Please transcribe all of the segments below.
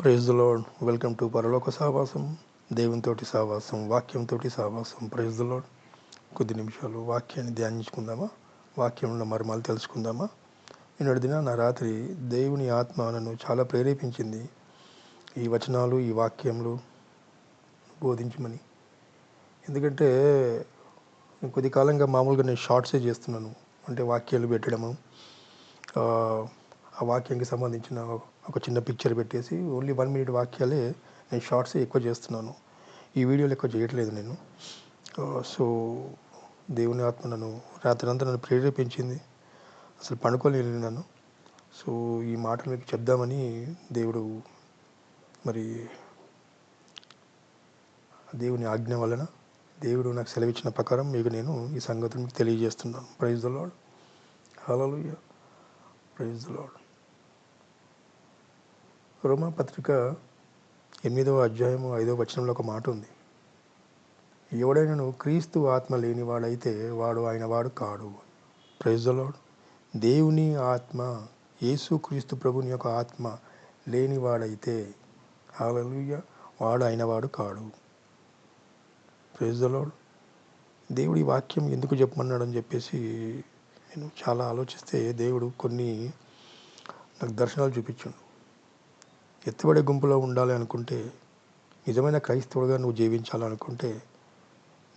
Praise load welcome to పరలోక సావాసం దేవునితోటి సావాసం వాక్యంతో సావాసం ప్రైజ్ లోడ్ కొద్ది నిమిషాలు వాక్యాన్ని ధ్యానించుకుందామా? వాక్యంలో మర్మాలు తెలుసుకుందామా? నిన్నటి దిన నా రాత్రి దేవుని ఆత్మ నన్ను చాలా ప్రేరేపించింది. ఈ వచనాలు ఈ వాక్యంలో బోధించమని. ఎందుకంటే కొద్ది కాలంగా మామూలుగా నేను షార్ట్సే చేస్తున్నాను. అంటే వాక్యాలు పెట్టడము ఆ వాక్యానికి సంబంధించిన ఒక చిన్న పిక్చర్ పెట్టేసి ఓన్లీ వన్ మినిట్ వాక్యాలే నేను షార్ట్స్ ఎక్కువ చేస్తున్నాను. ఈ వీడియోలు ఎక్కువ చేయట్లేదు నేను. సో దేవుని ఆత్మ నన్ను రాత్రంతా నన్ను ప్రేరేపించింది. అసలు పండుకోలేను నన్ను. సో ఈ మాటలు మీకు చెప్దామని దేవుడు మరి దేవుని ఆజ్ఞ వలన దేవుడు నాకు సెలవిచ్చిన ప్రకారం మీకు నేను ఈ సంగతిని తెలియజేస్తున్నాను. Praise the Lord hello praise the Lord రోమాపత్రిక ఎనిమిదవ అధ్యాయము ఐదవ వచనంలో ఒక మాట ఉంది. ఎవడైనను క్రీస్తు ఆత్మ లేనివాడైతే వాడు ఆయన వాడు కాడు. ప్రైజ్ దేవుని ఆత్మ యేసు క్రీస్తు ప్రభుని యొక్క ఆత్మ లేనివాడైతే హాలలుయ వాడు అయినవాడు కాడు. ప్రైజ్ దేవుడి లాడ్ వాక్యం ఎందుకు చెప్పమన్నాడని చెప్పేసి నేను చాలా ఆలోచిస్తే దేవుడు కొన్ని నాకు దర్శనాలు చూపించాడు. ఎత్తుబడే గుంపులో ఉండాలి అనుకుంటే నిజమైన క్రైస్తవుడిగా నువ్వు జీవించాలనుకుంటే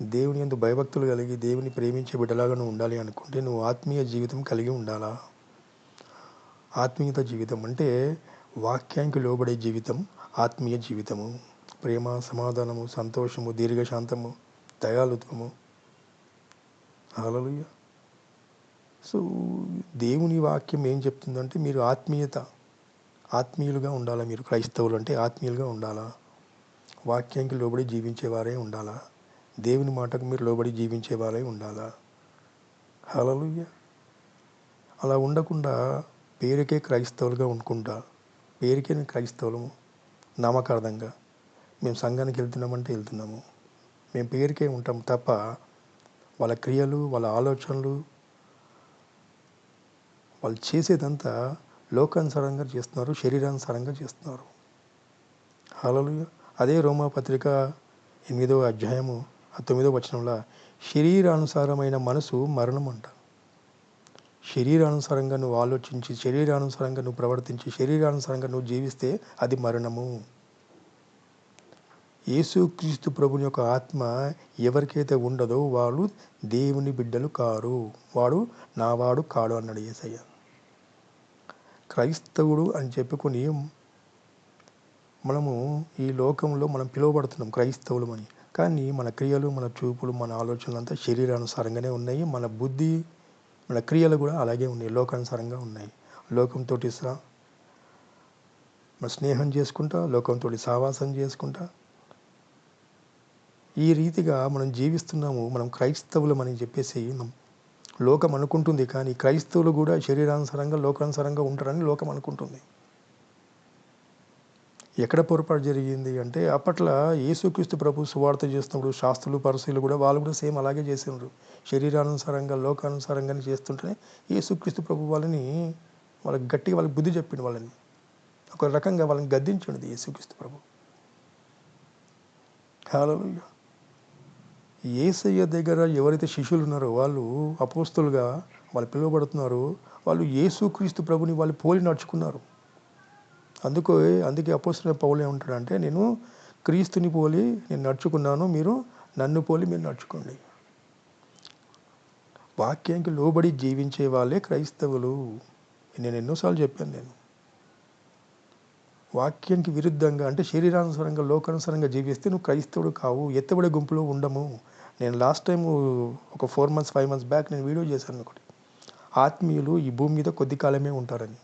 దేవుని ఎందు భయభక్తులు కలిగి దేవుని ప్రేమించే బిడ్డలాగా నువ్వు ఉండాలి అనుకుంటే నువ్వు ఆత్మీయ జీవితం కలిగి ఉండాలా? ఆత్మీయత జీవితం అంటే వాక్యానికి లోబడే జీవితం ఆత్మీయ జీవితము. ప్రేమ సమాధానము సంతోషము దీర్ఘశాంతము దయాలుత్వము హల్లెలూయా. సో దేవుని వాక్యం ఏం చెప్తుందంటే మీరు ఆత్మీయత ఆత్మీయులుగా ఉండాలా మీరు? క్రైస్తవులు అంటే ఆత్మీయులుగా ఉండాలా? వాక్యానికి లోబడి జీవించేవారే ఉండాలా? దేవుని మాటకు మీరు లోబడి జీవించేవారే ఉండాలా? హలలుయ్య అలా ఉండకుండా పేరుకే క్రైస్తవులుగా ఉండుకుంటా. పేరుకే క్రైస్తవులము. నామకార్థంగా మేము సంఘానికి వెళ్తున్నామంటే వెళ్తున్నాము. మేము పేరుకే ఉంటాం తప్ప వాళ్ళ క్రియలు వాళ్ళ ఆలోచనలు వాళ్ళు చేసేదంతా లోకానుసారంగా చేస్తున్నారు శరీరానుసారంగా చేస్తున్నారు. హలలు అదే రోమా పత్రిక ఎనిమిదవ అధ్యాయము ఆ తొమ్మిదవ వచనంలో శరీరానుసారమైన మనసు మరణం అంట శరీరానుసారంగా నువ్వు ఆలోచించి శరీరానుసారంగా నువ్వు ప్రవర్తించి శరీరానుసారంగా నువ్వు జీవిస్తే అది మరణము. యేసుక్రీస్తు ప్రభుని యొక్క ఆత్మ ఎవరికైతే ఉండదో వాళ్ళు దేవుని బిడ్డలు కారు. వాడు నావాడు కాడు అన్నాడు యేసయ్య క్రైస్తవుడు అని చెప్పుకొని మనము ఈ లోకంలో మనం పిలువబడుతున్నాం క్రైస్తవులు అని. కానీ మన క్రియలు మన చూపులు మన ఆలోచనలు అంతా శరీరానుసారంగానే ఉన్నాయి. మన బుద్ధి మన క్రియలు కూడా అలాగే ఉన్నాయి లోకానుసారంగా ఉన్నాయి. లోకంతో సా మన స్నేహం చేసుకుంటా లోకంతో సావాసం చేసుకుంటా. ఈ రీతిగా మనం జీవిస్తున్నాము మనం క్రైస్తవులం అని చెప్పేసి మనం లోకం అనుకుంటుంది కానీ క్రైస్తవులు కూడా శరీరానుసారంగా లోకానుసారంగా ఉంటారని లోకం అనుకుంటుంది. ఎక్కడ పొరపాటు జరిగింది అంటే అప్పట్లో యేసుక్రీస్తు ప్రభు సువార్త చేస్తున్నప్పుడు శాస్త్రులు పరశులు కూడా వాళ్ళు కూడా సేమ్ అలాగే చేసినారు శరీరానుసారంగా లోకానుసారంగానే చేస్తుంటేనే యేసుక్రీస్తు ప్రభు వాళ్ళని వాళ్ళకి గట్టిగా వాళ్ళకి బుద్ధి చెప్పిండు వాళ్ళని. ఒక రకంగా వాళ్ళని గద్దించండి యేసుక్రీస్తు ప్రభు. హల్లెలూయా. ఏసయ్య దగ్గర ఎవరైతే శిష్యులు ఉన్నారో వాళ్ళు అపోస్తులుగా వాళ్ళు పిలువబడుతున్నారో వాళ్ళు యేసుక్రీస్తు ప్రభుని వాళ్ళు పోలి నడుచుకున్నారు. అందుకే అందుకే అపోస్తున్న పౌలు ఏమంటాడంటే నేను క్రీస్తుని పోలి నేను నడుచుకున్నాను మీరు నన్ను పోలి మీరు నడుచుకోండి. వాక్యానికి లోబడి జీవించే వాళ్ళే క్రైస్తవులు. నేను ఎన్నోసార్లు చెప్పాను నేను. వాక్యానికి విరుద్ధంగా అంటే శరీరానుసారంగా లోకానుసారంగా జీవిస్తే నువ్వు క్రైస్తవుడు కావు ఎత్తబడే గుంపులో ఉండము. నేను లాస్ట్ టైం ఒక four months five months back నేను వీడియో చేశాను ఒకటి. ఆత్మీయులు ఈ భూమి మీద కొద్ది కాలమే ఉంటారని.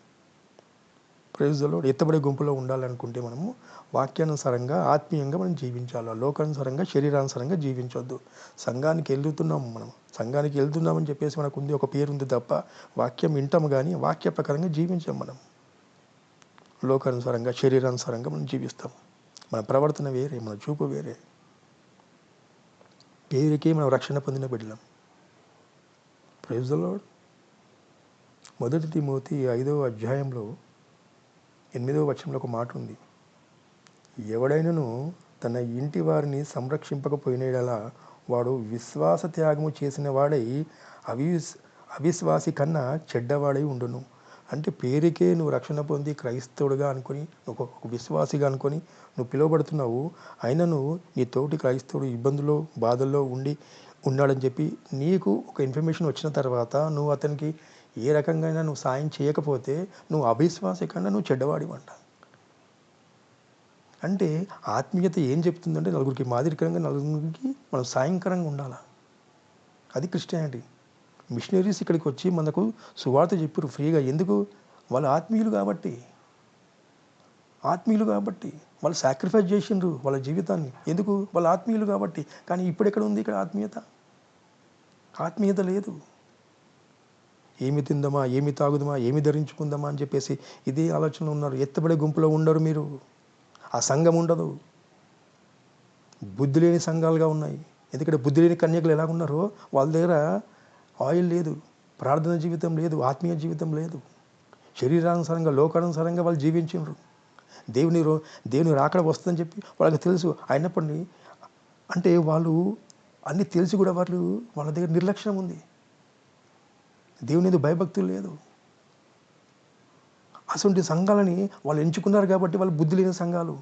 ప్రయోజనంలో ఎత్తబడే గుంపులో ఉండాలనుకుంటే మనము వాక్యానుసారంగా ఆత్మీయంగా మనం జీవించాలి? లోకానుసారంగా శరీరానుసారంగా జీవించొద్దు. సంఘానికి వెళ్తున్నాము మనం సంఘానికి వెళ్తున్నామని చెప్పేసి మనకు ఉంది ఒక పేరు ఉంది తప్ప వాక్యం వింటాము కానీ వాక్య ప్రకారంగా జీవించాం మనం. లోకానుసారంగా శరీరానుసారంగా మనం జీవిస్తాం మన ప్రవర్తన వేరే మన చూపు వేరే. పేరుకే మనం రక్షణ పొందిన బిడ్డలం. ప్రైజ్ ద మొదటి తిమోతి ఐదవ అధ్యాయంలో ఎనిమిదవ వచనంలో ఒక మాట ఉంది. ఎవడైనను తన ఇంటి వారిని సంరక్షింపకపోయినలా వాడు విశ్వాస త్యాగము చేసిన వాడై అవిస్ అవిశ్వాసి కన్నా చెడ్డవాడై ఉండును. అంటే పేరుకే నువ్వు రక్షణ పొంది క్రైస్తవుడుగా అనుకొని ఒక విశ్వాసిగా అనుకొని నువ్వు పిలువబడుతున్నావు. అయినను నీ తోటి క్రైస్తవుడు ఇబ్బందుల్లో బాధల్లో ఉండి ఉన్నాడని చెప్పి నీకు ఒక ఇన్ఫర్మేషన్ వచ్చిన తర్వాత నువ్వు అతనికి ఏ రకంగా నువ్వు సాయం చేయకపోతే నువ్వు అవిశ్వాస కన్నా నువ్వు చెడ్డవాడివంట. అంటే ఆత్మీయత ఏం చెప్తుందంటే నలుగురికి మాదిరికరంగా నలుగురికి మనం సాయంకరంగా ఉండాలి? అది క్రిస్టియానిటీ. మిషనరీస్ ఇక్కడికి వచ్చి మనకు సువార్త చెప్పారు ఫ్రీగా. ఎందుకు? వాళ్ళు ఆత్మీయులు కాబట్టి. ఆత్మీయులు కాబట్టి. వాళ్ళు సాక్రిఫైస్ చేసిండ్రు వాళ్ళ జీవితాన్ని. ఎందుకు? వాళ్ళ ఆత్మీయులు కాబట్టి. కానీ ఇప్పుడు ఎక్కడ ఉంది ఇక్కడ ఆత్మీయత? ఆత్మీయత లేదు. ఏమి తిందామా? ఏమి తాగుదామా? ఏమి ధరించుకుందామా అని చెప్పేసి ఇదే ఆలోచనలో ఉన్నారు. ఎత్తబడే గుంపులో ఉండరు మీరు. ఆ సంఘం ఉండదు. బుద్ధి లేని సంఘాలుగా ఉన్నాయి. ఎందుకంటే బుద్ధి లేని కన్యకులు ఎలా ఉన్నారో వాళ్ళ దగ్గర ఆయిల్ లేదు ప్రార్థన జీవితం లేదు ఆత్మీయ జీవితం లేదు. శరీరానుసారంగా లోకానుసారంగా వాళ్ళు జీవించారు దేవుని రో దేవుని రాకడ వస్తుందని చెప్పి వాళ్ళకి తెలుసు. అయినప్పటికీ అంటే వాళ్ళు అన్నీ తెలిసి కూడా వాళ్ళు వాళ్ళ దగ్గర నిర్లక్ష్యం ఉంది. దేవుని భయభక్తులు లేదు. అటువంటి సంఘాలని వాళ్ళు ఎంచుకున్నారు కాబట్టి వాళ్ళు బుద్ధి లేని సంఘాలు.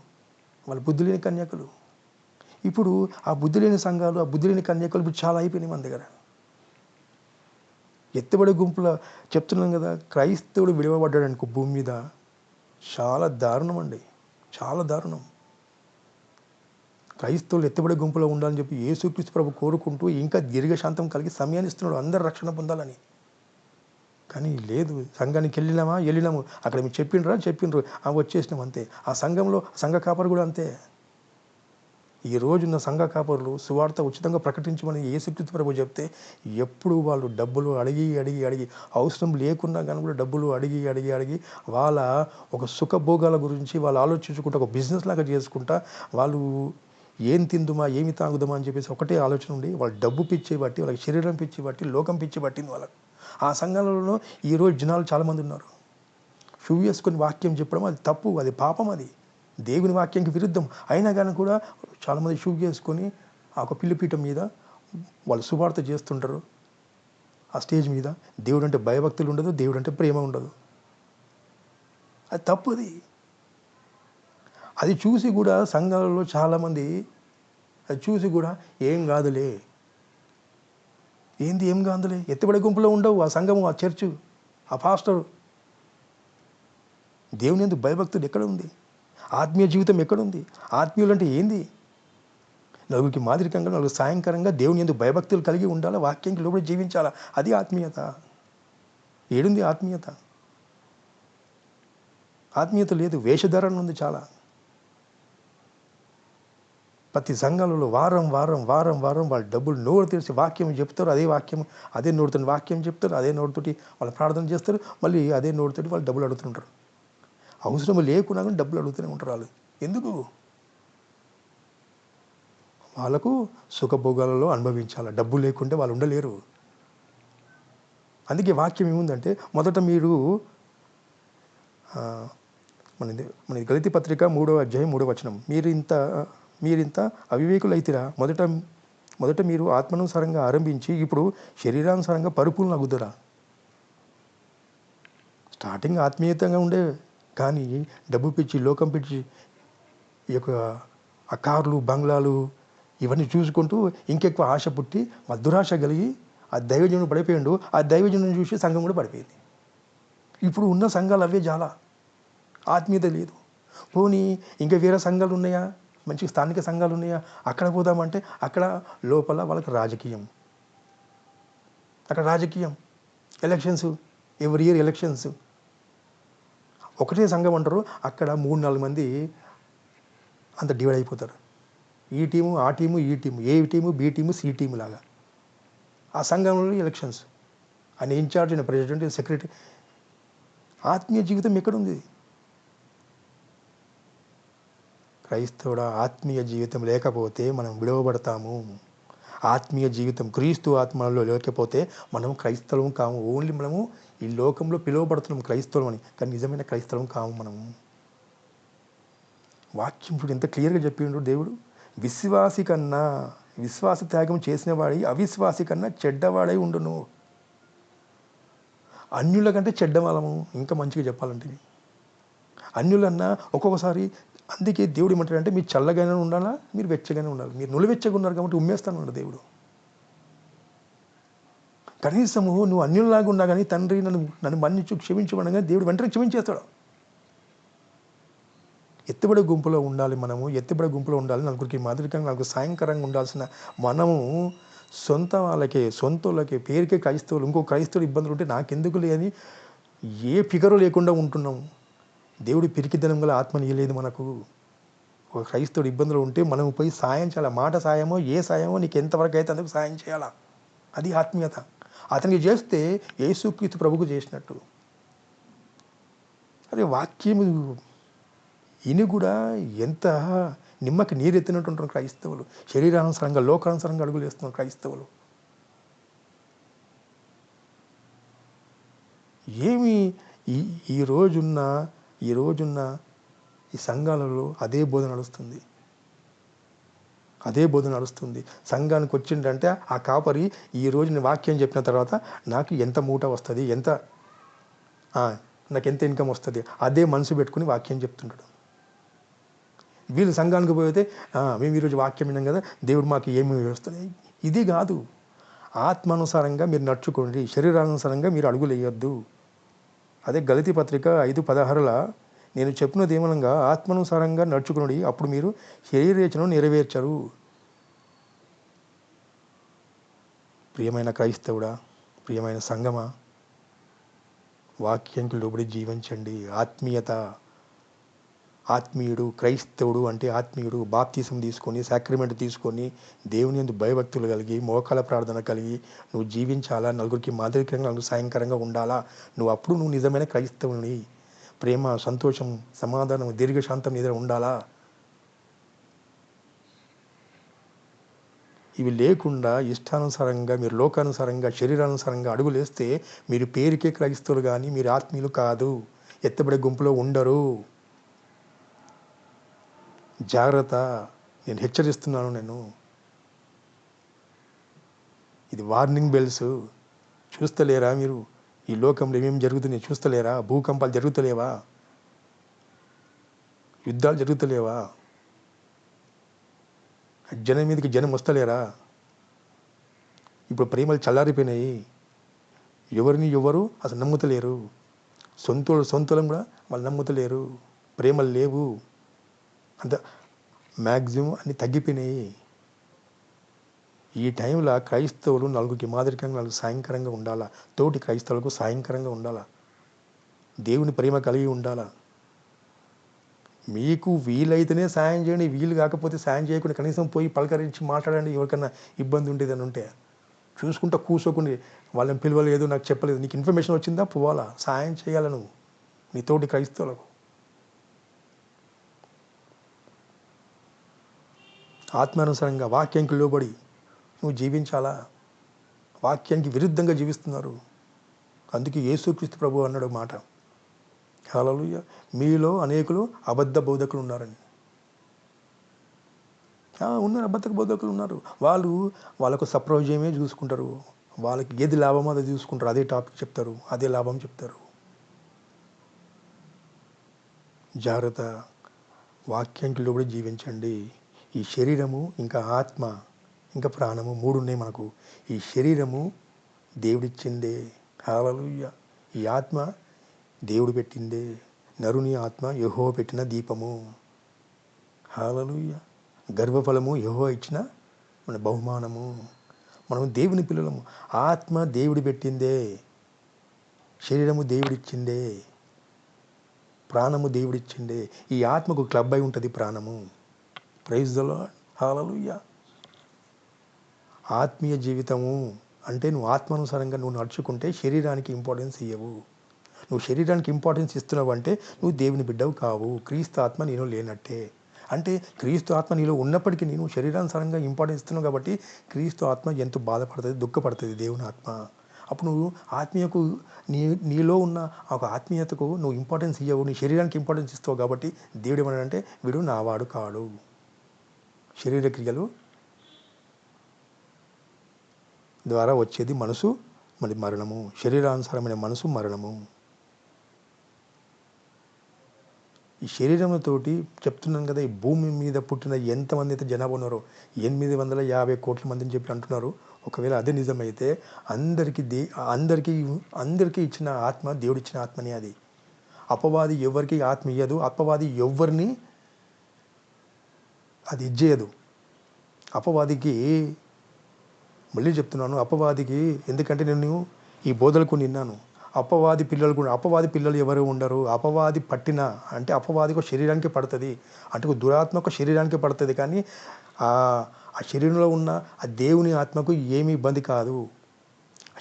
వాళ్ళు బుద్ధి లేని కన్యకులు. ఇప్పుడు ఆ బుద్ధి లేని సంఘాలు ఆ బుద్ధి లేని కన్యకులు ఇప్పుడు చాలా అయిపోయినాయి మన దగ్గర. ఎత్తుబడి గుంపుల చెప్తున్నాం కదా క్రైస్తవుడు విడవబడ్డాడు అనుకో భూమి మీద. చాలా దారుణం అండి. చాలా దారుణం. క్రైస్తవులు ఎత్తుబడి గుంపులో ఉండాలని చెప్పి యేసుక్రీస్తు ప్రభు కోరుకుంటూ ఇంకా దీర్ఘశాంతం కలిగి సమయాన్ని ఇస్తున్నాడు. అందరు రక్షణ పొందాలని. కానీ లేదు సంఘానికి వెళ్ళినామా? వెళ్ళినాము. అక్కడ మీరు చెప్పిండ్రా? చెప్పిండ్రు. వచ్చేసినాం అంతే. ఆ సంఘంలో సంఘ కాపరు కూడా అంతే. ఈ రోజున్న సంఘ కాపరులు సువార్త ఉచితంగా ప్రకటించమని యేసుక్రీస్తు ప్రభు చెప్తే ఎప్పుడు వాళ్ళు డబ్బులు అడిగి అడిగి అడిగి అవసరం లేకున్నా కానీ కూడా డబ్బులు అడిగి అడిగి అడిగి వాళ్ళ ఒక సుఖభోగాల గురించి వాళ్ళు ఆలోచించుకుంటూ ఒక బిజినెస్ లాగా చేసుకుంటా వాళ్ళు ఏం తిందుమా ఏమి తాగుదామా అని చెప్పేసి ఒకటే ఆలోచన ఉండి వాళ్ళు డబ్బు పిచ్చి బట్టి వాళ్ళకి శరీరం పిచ్చి బట్టి లోకం పిచ్చి పట్టింది వాళ్ళకు. ఆ సంఘాలలో ఈరోజు జనాలు చాలామంది ఉన్నారు. షూ వేసుకొని వాక్యం చెప్పడం అది తప్పు అది పాపం అది. దేవుని వాక్యానికి విరుద్ధం. అయినా కానీ కూడా చాలామంది షూ చేసుకొని ఆ ఒక పిల్లిపీఠం మీద వాళ్ళు సువార్త చేస్తుంటారు. ఆ స్టేజ్ మీద దేవుడు అంటే భయభక్తులు ఉండదు దేవుడు అంటే ప్రేమ ఉండదు. అది తప్పు అది అది చూసి కూడా సంఘాలలో చాలామంది అది చూసి కూడా ఏం కాదులే. ఏంది ఏం కాదులే? ఎత్తుబడి గుంపులో ఉండవు ఆ సంఘము ఆ చర్చు ఆ పాస్టరు. దేవుని ఎందుకు భయభక్తుడు ఎక్కడ ఉంది? ఆత్మీయ జీవితం ఎక్కడుంది? ఆత్మీయులు అంటే ఏంది? నలుగురికి మాదిరికంగా నలుగురు సాయంకరంగా దేవుని ఎందుకు భయభక్తులు కలిగి ఉండాలా? వాక్యానికి లోపల జీవించాలా? అది ఆత్మీయత. ఏడుంది ఆత్మీయత. ఆత్మీయత లేదు వేషధారణ ఉంది చాలా. ప్రతి సంఘాలలో వారం వారం వారం వారం వాళ్ళు డబ్బులు నోరు తెరిచి వాక్యం చెప్తారు అదే వాక్యం అదే నోడుతో వాక్యం చెప్తారు అదే నోటితోటి వాళ్ళు ప్రార్థన చేస్తారు మళ్ళీ అదే నోటితోటి వాళ్ళు డబ్బులు అడుగుతుంటారు. అవసరం లేకున్నా కానీ డబ్బులు అడుగుతూనే ఉంటారు వాళ్ళు. ఎందుకు? వాళ్ళకు సుఖభోగాలలో అనుభవించాలి. డబ్బు లేకుంటే వాళ్ళు ఉండలేరు. అందుకే వాక్యం ఏముందంటే మొదట మీరు మనది మన గలితి పత్రిక మూడో అధ్యాయం మూడో వచనం. మీరు ఇంత మీరింత అవివేకులైతిరా. మొదట మొదట మీరు ఆత్మానుసారంగా ఆరంభించి ఇప్పుడు శరీరానుసారంగా పరుపులు అగుదరా స్టార్టింగ్ ఆత్మీయతంగా ఉండే కానీ డబ్బు పిచ్చి లోకం పిచ్చి ఈ యొక్క ఆ కార్లు బంగ్లాలు ఇవన్నీ చూసుకుంటూ ఇంకెక్కువ ఆశ పుట్టి మధురాశ దురాశ కలిగి ఆ దైవజనుడు పడిపోయిండు. ఆ దైవజనుని చూసి సంఘం కూడా పడిపోయింది. ఇప్పుడు ఉన్న సంఘాలు అవే చాలా ఆత్మీయత లేదు. పోనీ ఇంకా వేరే సంఘాలు ఉన్నాయా? మంచి స్థానిక సంఘాలు ఉన్నాయా? అక్కడ పోదామంటే అక్కడ లోపల వాళ్ళకి రాజకీయం. అక్కడ రాజకీయం. ఎలక్షన్స్. Every year elections. ఒకటే సంఘం అంటారు అక్కడ మూడు నాలుగు మంది అంత డివైడ్ అయిపోతారు. ఈ టీము ఆ టీము ఈ team A team B team C team లాగా. ఆ సంఘంలో ఎలక్షన్స్ ఆయన ఇన్ఛార్జ్ ఆయన ప్రెసిడెంట్ సెక్రటరీ ఆత్మీయ జీవితం ఎక్కడుంది? క్రైస్తవుడ ఆత్మీయ జీవితం లేకపోతే మనం విడవబడతాము. ఆత్మీయ జీవితం క్రీస్తు ఆత్మలో లేకపోతే మనం క్రైస్తవం కాము. ఓన్లీ మనము ఈ లోకంలో పిలువబడుతున్నాం క్రైస్తవం అని కానీ నిజమైన క్రైస్తవం కాము మనము వాక్యం చూడు ఎంత క్లియర్గా చెప్పిండు దేవుడు? విశ్వాసి కన్నా విశ్వాస త్యాగం చేసిన వాడి అవిశ్వాసి కన్నా చెడ్డవాడై ఉండును. అన్యుల కంటే చెడ్డవాళ్ళము ఇంకా మంచిగా చెప్పాలంటే. అన్యులన్నా ఒక్కొక్కసారి అందుకే దేవుడు ఏమంటాడంటే మీరు చల్లగానే ఉండాలా? మీరు వెచ్చగానే ఉండాలి? మీరు నులివెచ్చగా ఉన్నారు కాబట్టి ఉమ్మేస్తాను దేవుడు. కనీసము నువ్వు అన్యుల్లాగా ఉన్నా కానీ తండ్రి నన్ను నన్ను మన్నించు క్షమించమనగా దేవుడు వెంటనే క్షమించేస్తాడు. ఎత్తుబడి గుంపులో ఉండాలి మనము ఎత్తుబడి గుంపులో ఉండాలి నలుగురికి మాదిరికంగా నలుగురు సాయంకరంగా ఉండాల్సిన మనము సొంత వాళ్ళకి సొంత వాళ్ళకి పేరుకే క్రైస్తవులు ఇంకో క్రైస్తవులు ఇబ్బందులు ఉంటే నాకెందుకు లేని ఏ ఫిగరు లేకుండా ఉంటున్నాము. దేవుడు పిరికిదనం గల ఆత్మ ఇయ్యలేదు మనకు. ఒక క్రైస్తవుడు ఇబ్బందులు ఉంటే మనం పోయి సాయం చేయాలి? మాట సాయమో ఏ సాయమో నీకు ఎంతవరకు అయితే అందుకు సాయం చేయాలా? అది ఆత్మీయత. అతనికి చేస్తే యేసుక్రీస్తు ప్రభుకు చేసినట్టు. అదే వాక్యం ఇని కూడా ఎంత నిమ్మకి నీరు ఎత్తినట్టు క్రైస్తవులు శరీరానుసరంగా లోకానుసరంగా అడుగులు వేస్తున్నారు క్రైస్తవులు. ఏమి ఈ ఈ రోజున్న ఈ రోజున్న ఈ సంఘాలలో అదే బోధ నడుస్తుంది. అదే బోధ నడుస్తుంది. సంఘానికి వచ్చిండంటే ఆ కాపరి ఈ రోజు నేను వాక్యం చెప్పిన తర్వాత నాకు ఎంత మూట వస్తుంది? ఎంత నాకు ఎంత ఇన్కమ్ వస్తుంది? అదే మనసు పెట్టుకుని వాక్యం చెప్తుంటాడు. వీళ్ళు సంఘానికి పోతే మేము ఈరోజు వాక్యం విన్నాం కదా దేవుడు మాకు ఏమి వస్తుంది? ఇది కాదు. ఆత్మానుసారంగా మీరు నడుచుకోండి. శరీరానుసారంగా మీరు అడుగులు వేయొద్దు. అదే గలతి పత్రిక ఐదు పదహారుల నేను చెప్పినది ఏమనగా ఆత్మానుసారంగా నడుచుకుని అప్పుడు మీరు శరీరేచను నెరవేర్చరు. ప్రియమైన క్రైస్తవుడా ప్రియమైన సంగమా వాక్యానికి లోబడి జీవించండి. ఆత్మీయత ఆత్మీయుడు క్రైస్తవుడు అంటే ఆత్మీయుడు బాప్తీసం తీసుకొని సాక్రిమెంట్ తీసుకొని దేవుని ఎందు భయభక్తులు కలిగి మోకాల ప్రార్థన కలిగి నువ్వు జీవించాలా? నలుగురికి మాదిరికరంగా నువ్వు సాయంకరంగా ఉండాలా? నువ్వు అప్పుడు నువ్వు నిజమైన క్రైస్తవుని ప్రేమ సంతోషం సమాధానం దీర్ఘశాంతం నిద్ర ఉండాలా? ఇవి లేకుండా ఇష్టానుసారంగా మీరు లోకానుసారంగా శరీరానుసారంగా అడుగులేస్తే మీరు పేరుకే క్రైస్తవులు కానీ మీరు ఆత్మీయులు కాదు. ఎత్తబడే గుంపులో ఉండరు. జాగ్రత్త. నేను హెచ్చరిస్తున్నాను నేను. ఇది వార్నింగ్ బెల్స్. చూస్తలేరా మీరు? ఈ లోకంలో ఏమేమి జరుగుతున్నాయి చూస్తలేరా? భూకంపాలు జరుగుతలేవా? యుద్ధాలు జరుగుతలేవా? జనం మీదకి జనం వస్తలేరా? ఇప్పుడు ప్రేమలు చల్లారిపోయినాయి. ఎవరిని ఎవరు అసలు నమ్ముతలేరు. సొంత సొంతలం కూడా వాళ్ళు నమ్ముతలేరు. ప్రేమలు లేవు. అంత మ్యాక్సిమం అన్ని తగ్గిపోయినాయి. ఈ టైంలో క్రైస్తవులు నలుగురికి మాదిరికంగా నలుగు సాయంకరంగా ఉండాలా? తోటి క్రైస్తవులకు సాయంకరంగా ఉండాలా? దేవుని ప్రేమ కలిగి ఉండాలా? మీకు వీలైతేనే సాయం చేయండి వీలు కాకపోతే సాయం చేయకుండా కనీసం పోయి పలకరించి మాట్లాడండి ఎవరికన్నా ఇబ్బంది ఉండేదని ఉంటే. చూసుకుంటా కూర్చోకుండా వాళ్ళని పిలవలేదు నాకు చెప్పలేదు. నీకు ఇన్ఫర్మేషన్ వచ్చిందా? పోవాలా? సాయం చేయాలి నువ్వు? నీ తోటి క్రైస్తవులకు. ఆత్మానుసారంగా వాక్యానికి లోబడి నువ్వు జీవించాలా? వాక్యానికి విరుద్ధంగా జీవిస్తున్నారు. అందుకే యేసుక్రీస్తు ప్రభు అన్నాడు మాట. హల్లెలూయా మీలో అనేకులు అబద్ధ బోధకులు ఉన్నారని ఉన్నారు అబద్ధ బోధకులు ఉన్నారు. వాళ్ళు వాళ్ళకు సప్రోజయమే చూసుకుంటారు. వాళ్ళకి ఏది లాభమో అది చూసుకుంటారు. అదే టాపిక్ చెప్తారు. అదే లాభం చెప్తారు. జాగ్రత్త. వాక్యానికి లోబడి జీవించండి. ఈ శరీరము ఇంకా ఆత్మ ఇంకా ప్రాణము మూడు ఉన్నాయి మనకు. ఈ శరీరము దేవుడిచ్చిందే. హాలలుయ్య ఈ ఆత్మ దేవుడు పెట్టిందే. నరుని ఆత్మ యహో పెట్టిన దీపము. హాలలుయ్య గర్భఫలము యహో ఇచ్చిన మన బహుమానము. మనం దేవుని పిల్లలము. ఆత్మ దేవుడు పెట్టిందే. శరీరము దేవుడిచ్చిందే ప్రాణము దేవుడిచ్చిండే ఈ ఆత్మకు క్లబ్ అయి ఉంటుంది ప్రాణము. ప్రైజ్ ద లార్డ్ హల్లెలూయా ఆత్మీయ జీవితము అంటే నువ్వు ఆత్మానుసారంగా నువ్వు నడుచుకుంటే శరీరానికి ఇంపార్టెన్స్ ఇవ్వవు నువ్వు శరీరానికి ఇంపార్టెన్స్ ఇస్తున్నావు అంటే నువ్వు దేవుని బిడ్డవు కావు. క్రీస్తు ఆత్మ నేను లేనట్టే. అంటే క్రీస్తు ఆత్మ నీలో ఉన్నప్పటికీ నేను శరీరానుసారంగా ఇంపార్టెన్స్ ఇస్తున్నావు కాబట్టి క్రీస్తు ఆత్మ ఎంతో బాధపడుతుంది దుఃఖపడుతుంది దేవుని ఆత్మ. అప్పుడు నువ్వు ఆత్మీయకు నీ నీలో ఉన్న ఒక ఆత్మీయతకు నువ్వు ఇంపార్టెన్స్ ఇవ్వవు నీ శరీరానికి ఇంపార్టెన్స్ ఇస్తావు కాబట్టి దేవుడు ఏమన్నాడంటే వీడు నావాడు కాడు. శరీర క్రియలు ద్వారా వచ్చేది మనసు మరి మరణము. శరీరానుసారమైన మనసు మరణము. ఈ శరీరంతోటి చెప్తున్నాను కదా ఈ భూమి మీద పుట్టిన ఎంతమంది అయితే జనాభా ఉన్నారో ఎనిమిది వందల యాభై కోట్ల మందిని చెప్పి అంటున్నారు. ఒకవేళ అదే నిజమైతే అందరికీ దే అందరికీ అందరికీ ఇచ్చిన ఆత్మ దేవుడిచ్చిన ఆత్మనే అది. అపవాది ఎవరికి ఆత్మ ఇయ్యదు అపవాది ఎవరిని అది ఇచ్చేయదు. అపవాదికి మళ్ళీ చెప్తున్నాను అపవాదికి ఎందుకంటే నేను ఈ బోధలకు నిన్నాను. అపవాది పిల్లలు కూడా అపవాది పిల్లలు ఎవరు ఉండరు? అపవాది పట్టిన అంటే అపవాదికి ఒక శరీరానికి పడుతుంది. అంటే ఒక శరీరానికి పడుతుంది కానీ ఆ ఆ శరీరంలో ఉన్న ఆ దేవుని ఆత్మకు ఏమీ ఇబ్బంది కాదు.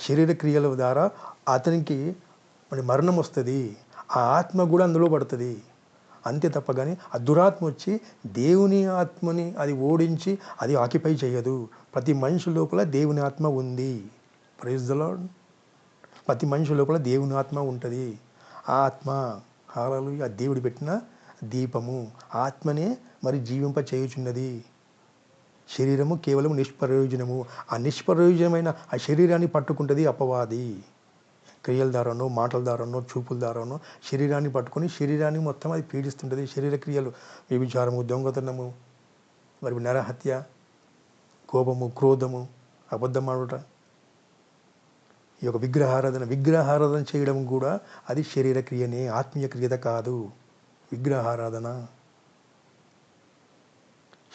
శరీర క్రియల ద్వారా అతనికి మరి మరణం వస్తుంది. ఆ ఆత్మ కూడా అందులో పడుతుంది. అంతే తప్ప కానీ ఆ దురాత్మ వచ్చి దేవుని ఆత్మని అది ఓడించి అది ఆక్యుపై చేయదు. ప్రతి మనిషి లోపల దేవుని ఆత్మ ఉంది. ప్రైజ్ ద లార్డ్ ప్రతి మనిషి లోపల దేవుని ఆత్మ ఉంటుంది. ఆ ఆత్మ హాలలు ఆ దేవుడు పెట్టిన దీపము. ఆత్మనే మరి జీవింప చేయుచున్నది. శరీరము కేవలం నిష్ప్రయోజనము. ఆ నిష్ప్రయోజనమైన ఆ శరీరాన్ని పట్టుకుంటుంది అపవాది. క్రియల ద్వారానో మాటల ద్వారానో చూపుల ద్వారానో శరీరాన్ని పట్టుకొని శరీరాన్ని మొత్తం అది పీడిస్తుంటుంది. శరీర క్రియలు వ్యభిచారము దొంగతనము మరి నరహత్య కోపము క్రోధము అబద్ధమాడుట ఈ యొక్క విగ్రహారాధన విగ్రహారాధన చేయడం కూడా అది శరీర క్రియనే ఆత్మీయ క్రియత కాదు. విగ్రహారాధన.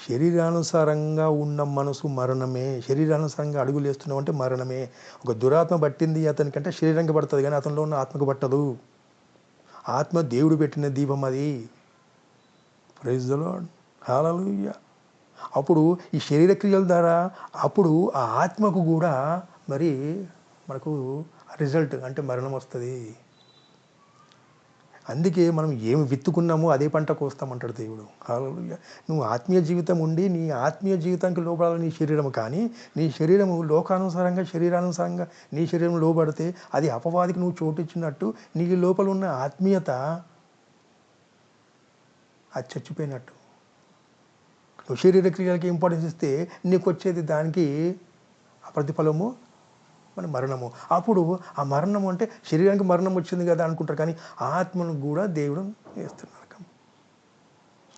శరీరానుసారంగా ఉన్న మనసు మరణమే. శరీరానుసారంగా అడుగులు వేస్తున్నాం అంటే మరణమే. ఒక దురాత్మ పట్టింది అతనికంటే శరీరంగా పడుతుంది కానీ అతనిలో ఉన్న ఆత్మకు పట్టదు. ఆత్మ దేవుడు పెట్టిన దీపం అది. ప్రైజ్ ద లార్డ్ హాలూయ అప్పుడు ఈ శరీర క్రియల ద్వారా అప్పుడు ఆ ఆత్మకు కూడా మరి మనకు రిజల్ట్ అంటే మరణం వస్తుంది. అందుకే మనం ఏమి విత్తుకున్నామో అదే పంట కోస్తామంటాడు దేవుడు. నువ్వు ఆత్మీయ జీవితం ఉండి నీ ఆత్మీయ జీవితానికి లోపడాలి నీ శరీరం కానీ నీ శరీరము లోకానుసారంగా శరీరానుసారంగా నీ శరీరం లోబడితే అది అపవాదికి నువ్వు చోటు ఇచ్చినట్టు నీ లోపల ఉన్న ఆత్మీయత అది చచ్చిపోయినట్టు. నువ్వు శరీర క్రియలకి ఇంపార్టెన్స్ ఇస్తే నీకు వచ్చేది దానికి ప్రతిఫలము మన మరణము. అప్పుడు ఆ మరణం అంటే శరీరానికి మరణం వచ్చింది కదా అనుకుంటారు కానీ ఆత్మను కూడా దేవుడు వేస్తున్నాడు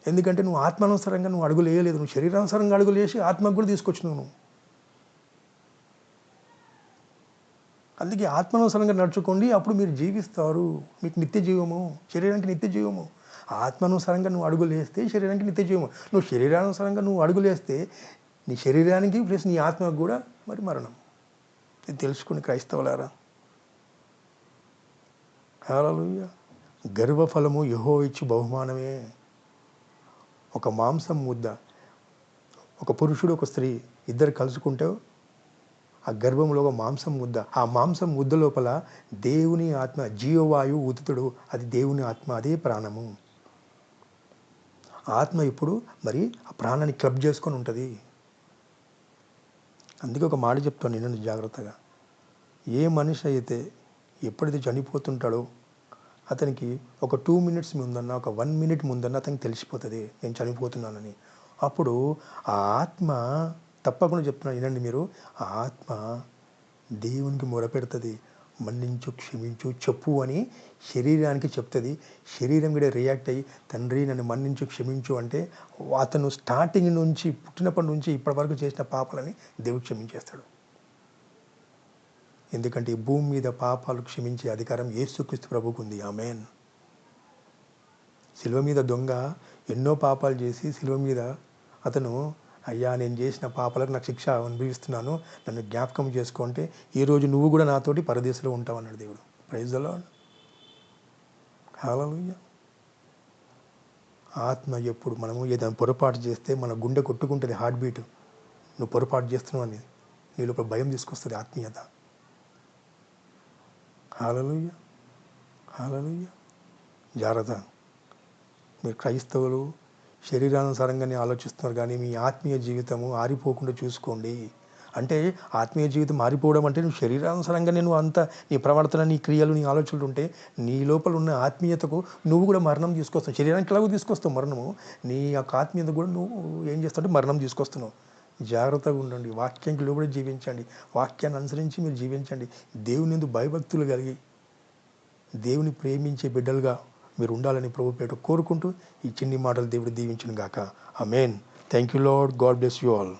ఎందుకంటే నువ్వు ఆత్మానుసారంగా నువ్వు అడుగులు వేయలేదు. నువ్వు శరీరానుసారంగా అడుగులు వేసి ఆత్మకు కూడా తీసుకొచ్చినావు నువ్వు. అందుకే ఆత్మానుసారంగా నడుచుకోండి అప్పుడు మీరు జీవిస్తారు. మీకు నిత్య జీవము శరీరానికి నిత్య జీవము. ఆత్మానుసారంగా నువ్వు అడుగులు వేస్తే శరీరానికి నిత్య జీవము. నువ్వు శరీరానుసారంగా నువ్వు అడుగులు వేస్తే నీ శరీరానికి ప్లస్ నీ ఆత్మకు కూడా మరి మరణం ఇది తెలుసుకుని క్రైస్తవులారా? హల్లెలూయా. గర్వఫలము యహో ఇచ్చి బహుమానమే. ఒక మాంసం ముద్ద. ఒక పురుషుడు ఒక స్త్రీ ఇద్దరు కలుసుకుంటే ఆ గర్భంలో ఒక మాంసం ముద్ద. ఆ మాంసం ముద్ద లోపల దేవుని ఆత్మ జీవవాయువు ఉతుతుడు అది దేవుని ఆత్మ అదే ప్రాణము. ఆత్మ ఇప్పుడు మరి ఆ ప్రాణాన్ని క్లబ్ చేసుకొని ఉంటుంది. అందుకే ఒక మాట చెప్తాను నేను జాగ్రత్తగా. ఏ మనిషి అయితే ఎప్పుడైతే చనిపోతుంటాడో అతనికి ఒక టూ మినిట్స్ ముందన్న ఒక వన్ మినిట్ ముందన్న అతనికి తెలిసిపోతుంది నేను చనిపోతున్నానని. అప్పుడు ఆ ఆత్మ తప్పకుండా చెప్తున్నాను వినండి మీరు ఆ ఆత్మ దేవునికి మొరపెడుతుంది. మన్నించు క్షమించు చెప్పు అని శరీరానికి చెప్తుంది. శరీరం కూడా రియాక్ట్ అయ్యి తండ్రి నన్ను మన్నించు క్షమించు అంటే అతను స్టార్టింగ్ నుంచి పుట్టినప్పటి నుంచి ఇప్పటి వరకు చేసిన పాపాలని దేవుడు క్షమించేస్తాడు. ఎందుకంటే ఈ భూమి మీద పాపాలు క్షమించే అధికారం యేసుక్రీస్తు ప్రభుకు ఉంది. ఆమెన్. శిలువ మీద దొంగ ఎన్నో పాపాలు చేసి శిలువ మీద అతను అయ్యా నేను చేసిన పాపలకు నాకు శిక్ష అనుభవిస్తున్నాను. నన్ను జ్ఞాపకం చేసుకుంటే ఈరోజు నువ్వు కూడా నాతోటి పరదేశంలో ఉంటావు అన్నాడు దేవుడు. ప్రైజ్ అలా ఆత్మ ఎప్పుడు మనము ఏదైనా పొరపాటు చేస్తే మన గుండె కొట్టుకుంటుంది హార్ట్ బీట్ నువ్వు పొరపాటు చేస్తున్నావు అని నీ లోపల భయం తీసుకొస్తుంది ఆత్మీయత. హాలలుయ్య హాలలుయ్య జాగ్రత్త. మీరు క్రైస్తవులు శరీరానుసారంగానే ఆలోచిస్తున్నారు. కానీ మీ ఆత్మీయ జీవితము ఆరిపోకుండా చూసుకోండి. అంటే ఆత్మీయ జీవితం మారిపోవడం అంటే నువ్వు శరీరానుసారంగా నువ్వు అంత నీ ప్రవర్తన నీ క్రియలు నీ ఆలోచనలు ఉంటే నీ లోపల ఉన్న ఆత్మీయతకు నువ్వు కూడా మరణం తీసుకొస్తావు. శరీరానికి ఎలాగో తీసుకొస్తావు మరణము. నీ యొక్క ఆత్మీయత కూడా నువ్వు ఏం చేస్తావు అంటే మరణం తీసుకొస్తున్నావు. జాగ్రత్తగా ఉండండి. వాక్యానికి లోబడి జీవించండి. వాక్యాన్ని అనుసరించి మీరు జీవించండి. దేవుని ఎందుకు భయభక్తులు కలిగి దేవుని ప్రేమించే బిడ్డలుగా మీరు ఉండాలని ప్రభు పేట కోరుకుంటూ ఈ చిన్ని మాటలు దేవుడు దీవించిన గాక amen thank you Lord God bless you all